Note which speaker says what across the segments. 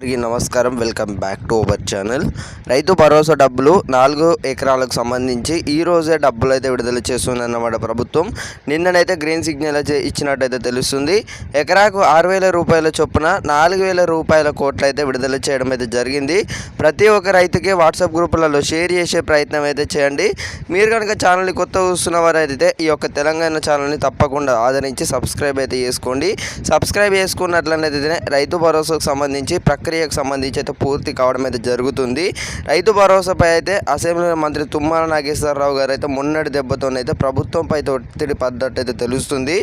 Speaker 1: అందరికీ నమస్కారం. Welcome back to our channel. Rythu Bharosa డబ్బులు నాలుగు ఎకరాలకు సంబంధించి ఈ రోజే డబ్బులు అయితే విడుదల చేస్తుందన్నమాట ప్రభుత్వం. నిన్ననైతే గ్రీన్ సిగ్నల్ అయితే ఇచ్చినట్టయితే తెలుస్తుంది. ఎకరాకు ఆరు వేల రూపాయల చొప్పున నాలుగు వేల రూపాయల కోట్లు అయితే విడుదల చేయడం అయితే జరిగింది. ప్రతి ఒక్క రైతుకి వాట్సాప్ గ్రూపులలో షేర్ చేసే ప్రయత్నం అయితే చేయండి. మీరు కనుక ఛానల్ని కొత్త చూస్తున్న వారైతే ఈ యొక్క తెలంగాణ ఛానల్ని తప్పకుండా ఆదరించి సబ్స్క్రైబ్ అయితే చేసుకోండి. సబ్స్క్రైబ్ చేసుకున్నట్లయితే రైతు భరోసాకు సంబంధించి ప్రక్రియకు సంబంధించి అయితే పూర్తి కావడం అయితే జరుగుతుంది. రైతు భరోసాపై అయితే అసెంబ్లీ మంత్రి తుమ్మల నాగేశ్వరరావు గారు అయితే మొన్నటి దెబ్బతోనైతే ప్రభుత్వంపై అయితే ఒత్తిడి పడ్డట్టు అయితే తెలుస్తుంది.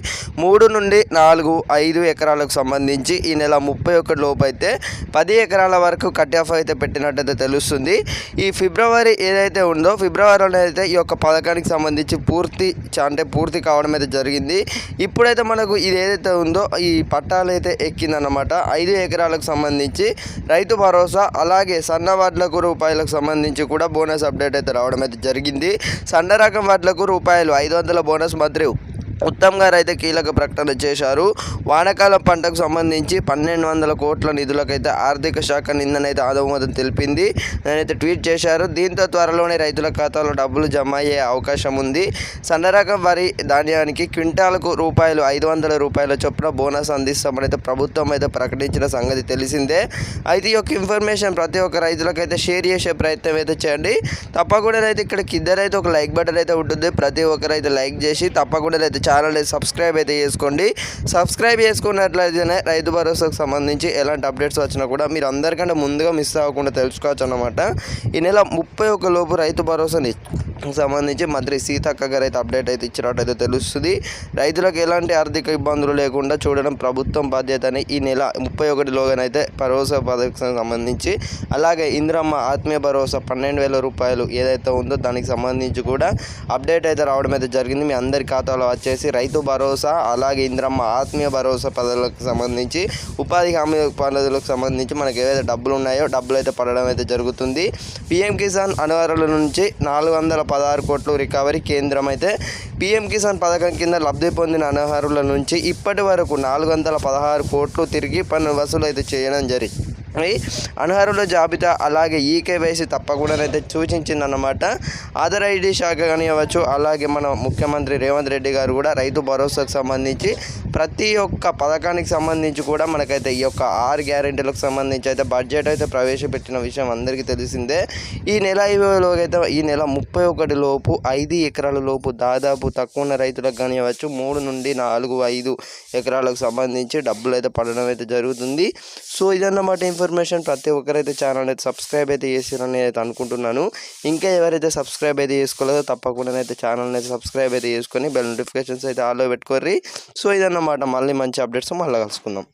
Speaker 1: మూడు నుండి నాలుగు ఐదు ఎకరాలకు సంబంధించి ఈ నెల ముప్పై ఒకటి లోపు అయితే పది ఎకరాల వరకు కట్ ఆఫ్ అయితే పెట్టినట్టయితే తెలుస్తుంది. ఈ ఫిబ్రవరి ఏదైతే ఉందో ఫిబ్రవరిలో అయితే ఈ యొక్క పథకానికి సంబంధించి పూర్తి అంటే పూర్తి కావడం అయితే జరిగింది. ఇప్పుడైతే మనకు ఇది ఏదైతే ఉందో ఈ పట్టాలు అయితే ఎక్కిందన్నమాట. ఐదు ఎకరాలకు సంబంధించి రైతు భరోసా అలాగే సన్న వడ్లకు రూపాయలకు సంబంధించి కూడా బోనస్ అప్డేట్ అయితే రావడం అయితే జరిగింది. సన్న రకం వడ్లకు రూపాయలు ఐదు వందల బోనస్ మంత్రి ఉత్తమ్ గారు అయితే కీలక ప్రకటన చేశారు. వానాకాలం పంటకు సంబంధించి పన్నెండు వందల కోట్ల నిధులకైతే ఆర్థిక శాఖ నిన్ననైతే ఆదమోదం తెలిపింది. నేనైతే ట్వీట్ చేశారు. దీంతో త్వరలోనే రైతుల ఖాతాలో డబ్బులు జమ అయ్యే అవకాశం ఉంది. సన్న రకం వరి ధాన్యానికి క్వింటాలకు రూపాయలు ఐదు వందల రూపాయల చొప్పున బోనస్ అందిస్తామని అయితే ప్రభుత్వం అయితే ప్రకటించిన సంగతి తెలిసిందే. అయితే ఈ యొక్క ఇన్ఫర్మేషన్ ప్రతి ఒక్క రైతులకైతే షేర్ చేసే ప్రయత్నం అయితే చేయండి. తప్పకుండా అయితే ఇక్కడ కింద ఒక లైక్ బటన్ అయితే ఉంటుంది. ప్రతి ఒక్కరైతే లైక్ చేసి తప్పకుండా అయితే ఛానల్ని సబ్స్క్రైబ్ అయితే చేసుకోండి. సబ్స్క్రైబ్ చేసుకున్నట్లయితేనే రైతు భరోసాకు సంబంధించి ఎలాంటి అప్డేట్స్ వచ్చినా కూడా మీరు అందరికంటే ముందుగా మిస్ అవ్వకుండా తెలుసుకోవచ్చు అన్నమాట. ఈ నెల ముప్పై ఒక లోపు రైతు భరోసాని సంబంధించి మంత్రి సీతక్క గారు అయితే అప్డేట్ అయితే ఇచ్చినట్టయితే తెలుస్తుంది. రైతులకు ఎలాంటి ఆర్థిక ఇబ్బందులు లేకుండా చూడడం ప్రభుత్వం బాధ్యత అని ఈ నెల ముప్పై ఒకటిలోగానైతే భరోసా పథకం సంబంధించి అలాగే ఇంద్రమ్మ ఆత్మీయ భరోసా పన్నెండు వేల రూపాయలు ఏదైతే ఉందో దానికి సంబంధించి కూడా అప్డేట్ అయితే రావడం అయితే జరిగింది. మీ అందరి ఖాతాలో వచ్చేసి రైతు భరోసా అలాగే ఇంద్రమ్మ ఆత్మీయ భరోసా పదవులకు సంబంధించి ఉపాధి హామీ పనులకు సంబంధించి మనకి ఏవైతే డబ్బులు ఉన్నాయో డబ్బులు అయితే పడడం అయితే జరుగుతుంది. పిఎం కిసాన్ అనువరుల నుంచి నాలుగు వందల పదహారు కోట్లు రికవరీ కేంద్రం అయితే పీఎం కిసాన్ పథకం కింద లబ్ధి పొందిన అనర్హుల నుంచి ఇప్పటి వరకు నాలుగు వందల పదహారు కోట్లు తిరిగి పన్ను వసూలు అయితే చేయడం జరిగింది అనర్హుల జాబితా అలాగే ఈకేవైసీ తప్పకుండా అయితే సూచించిందన్నమాట. ఆధార్ ఐడి శాఖ కానివ్వచ్చు అలాగే మన ముఖ్యమంత్రి రేవంత్ రెడ్డి గారు కూడా రైతు భరోసాకు సంబంధించి ప్రతి ఒక్క పథకానికి సంబంధించి కూడా మనకైతే ఈ యొక్క ఆరు గ్యారెంటీలకు సంబంధించి అయితే బడ్జెట్ అయితే ప్రవేశపెట్టిన విషయం అందరికీ తెలిసిందే. ఈ నెల ఇరవైలోకైతే అయితే ఈ నెల ముప్పై ఒకటి లోపు ఐదు ఎకరాల లోపు దాదాపు తక్కువ ఉన్న రైతులకు కానివ్వచ్చు మూడు నుండి నాలుగు ఐదు ఎకరాలకు సంబంధించి డబ్బులు అయితే పడడం అయితే జరుగుతుంది. సో ఇదన్నమాట ఇన్ఫర్మేషన్ ప్రతి ఒక్కరైతే ఛానల్ అయితే సబ్స్క్రైబ్ అయితే చేసారని అయితే అనుకుంటున్నాను. ఇంకా ఎవరైతే సబ్స్క్రైబ్ అయితే చేసుకోలేదో తప్పకుండా అయితే ఛానల్ని అయితే సబ్స్క్రైబ్ అయితే చేసుకొని బెల్ నోటిఫికేషన్స్ అయితే ఆల్లో పెట్టుకోర్రి. సో ఇదన్నమాట. మళ్ళీ మంచి అప్డేట్స్ మళ్ళీ కలుసుకుందాం.